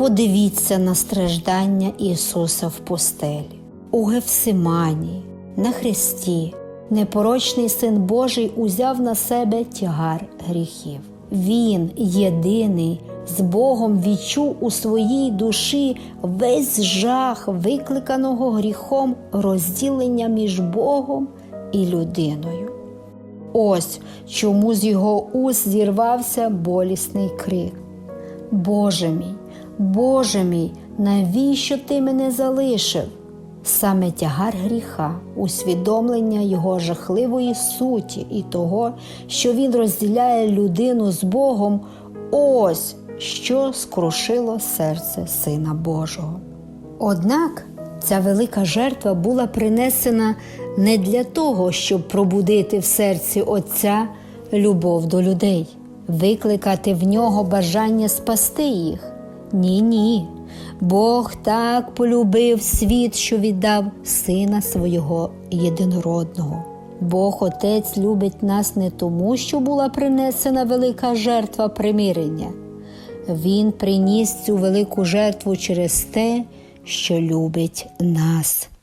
Подивіться на страждання Ісуса в пустелі, у Гефсиманії, на Христі. Непорочний Син Божий узяв на себе тягар гріхів. Він, єдиний, з Богом відчув у своїй душі весь жах, викликаного гріхом розділення між Богом і людиною. Ось чому з його уст зірвався болісний крик. Боже мій, Боже мій, навіщо ти мене залишив? Саме тягар гріха, усвідомлення його жахливої суті і того, що він розділяє людину з Богом, ось що скрушило серце Сина Божого. Однак ця велика жертва була принесена не для того, щоб пробудити в серці Отця любов до людей, викликати в нього бажання спасти їх. Ні, ні. Бог так полюбив світ, що віддав сина свого єдинородного. Бог Отець любить нас не тому, що була принесена велика жертва примирення. Він приніс цю велику жертву через те, що любить нас.